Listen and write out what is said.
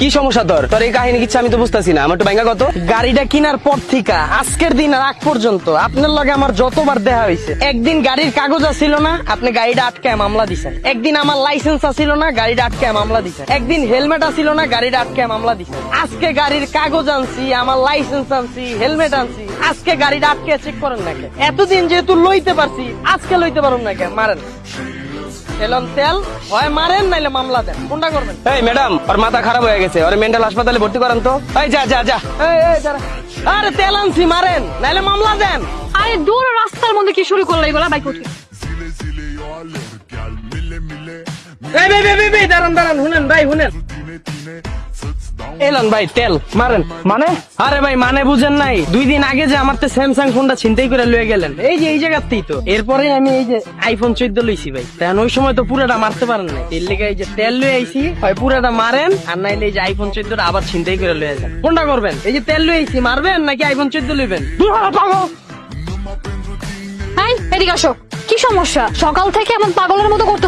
কি সমস্যা তোর? তোর এই কাহিনী কিচ্ছু আমি তো বুঝতেছি না। আমার তো ব্যাঙ্গা কত? গাড়িটা কিনার পর থেকে, আজকের দিন আর আগ পর্যন্ত। আপনার লগে আমার যতবার দেখা হয়েছে। একদিন গাড়ির কাগজ ছিল না, আপনি গাড়িটা আটকায় মামলা দিছেন। একদিন আমার লাইসেন্স ছিল না, গাড়িটা আটকায় মামলা দিছেন। একদিন হেলমেট ছিল না, গাড়িটা আটকায় মামলা দিছেন। আজকে গাড়ির কাগজ আনছি, আমার লাইসেন্স আনছি হেলমেট আনছি। আজকে গাড়িটা আটকে চেক করেন না? এতদিন যেহেতু লইতে পারছি, আজকে লইতে পারুন না মারেন। তেলন তেল হয় মারেন নাইলে মামলা দেন। কোনটা করবেন? এই ম্যাডাম ওর মাথা খারাপ হয়ে গেছে। ওর মেন্টাল হাসপাতালে ভর্তি করান তো। এই যা যা যা। এই, এই, দাঁড়া। আরে তেল আনছি মারেন নাইলে মামলা দেন। আরে দূর রাস্তার মধ্যে কি শুরু করল এগুলা? বাইক উঠে। এই ভাই ভাই ভাই, ভাই দাঁড়ান দাঁড়ান শুনেন ভাই শুনেন। এলন ভাই তেল মারেন। মানে? আরে ভাই মানে বুঝেন নাই। দুই দিন আগে যে আমার তো স্যামসাং ফোনটা ছিনতাই করে লয়ে গেলেন। এই যে এই জায়গাতেই তো। এরপরে আমি এই যে আইফোন চোদ্দ লইছি ভাই। তখন ওই সময় তো পুরাটা মারতে পারেন না এর লেগে এই যে তেল লয়ে আইছি হয় পুরাটা মারেন আর নাইলে এই যে আইফোন চোদ্দটা আবার ছিনতাই করে লয়ে যান। কোনটা করবেন? এই যে তেল লয়ে আইছি মারবেন নাকি আইফোন চোদ্দ লইবেন? দূর পাগল! এদিকে আসো। কি সমস্যা? সকাল থেকে এমন পাগলের মতো করতে